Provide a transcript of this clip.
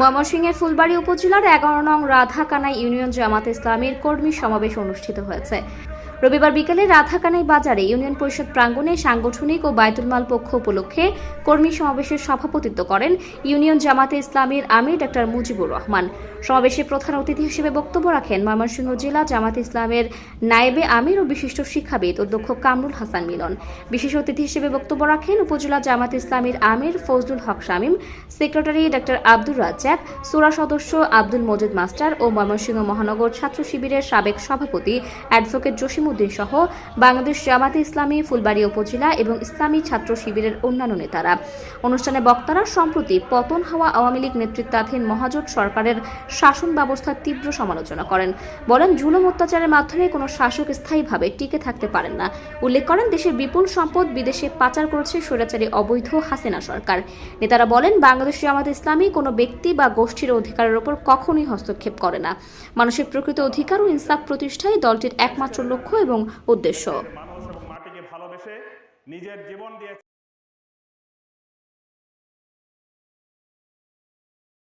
ময়মনসিংহের ফুলবাড়ী উপজেলার এগারো নং রাধাকানাই ইউনিয়ন জামাত ইসলামের কর্মী সমাবেশ অনুষ্ঠিত হয়েছে। রবিবার বিকেলে রাধাকানাই বাজারে ইউনিয়ন পরিষদ প্রাঙ্গণে সাংগঠনিক ও বায়তুল মাল পক্ষ উপলক্ষে কর্মী সমাবেশের সভাপতিত্ব করেন ইউনিয়ন জামাতে ইসলামের আমির ডাক্তার মুজিবুর রহমান। সমাবেশে প্রধান অতিথি হিসেবে বক্তব্য রাখেন ময়মনসিংহ জেলা জামাত ইসলামের নায়েবে আমির ও বিশিষ্ট শিক্ষাবিদ অধ্যক্ষ কামরুল হাসান মিলন। বিশেষ অতিথি হিসেবে বক্তব্য রাখেন উপজেলা জামাত ইসলামের আমির ফজলুল হক শামীম, সেক্রেটারি ডাক্তার আব্দুর রাজ্জাক সুরা সদস্য আব্দুল মজিদ মাস্টার ও ময়মনসিংহ মহানগর ছাত্র শিবিরের সাবেক সভাপতি অ্যাডভোকেট জসিমউদ্দিন সহ বাংলাদেশ জামাতে ইসলামী, ফুলবাড়ী উপজেলা এবং ইসলামী ছাত্র শিবিরের অন্যান্য নেতারা। অনুষ্ঠানে বক্তারা সম্প্রতি পতন হওয়া আওয়ামী লীগ নেতৃত্বাধীন মহাজোট সরকারের শাসন ব্যবস্থার তীব্র সমালোচনা করেন। বলেন, জুলুম অত্যাচারের মাধ্যমে কোনো শাসক স্থায়ীভাবে টিকে থাকতে পারেন না। উল্লেখ করেন, দেশের বিপুল সম্পদ বিদেশে পাচার করেছে স্বৈরাচারী অবৈধ হাসিনা সরকার। নেতারা বলেন, বাংলাদেশ জামাত ইসলামী কোনো ব্যক্তি বা গোষ্ঠীর অধিকারের ওপর কখনোই হস্তক্ষেপ করে না। মানুষের প্রকৃত অধিকার ও ইনসাফ প্রতিষ্ঠাই দলটির একমাত্র লক্ষ্য এবং উদ্দেশ্য। নিজের জীবন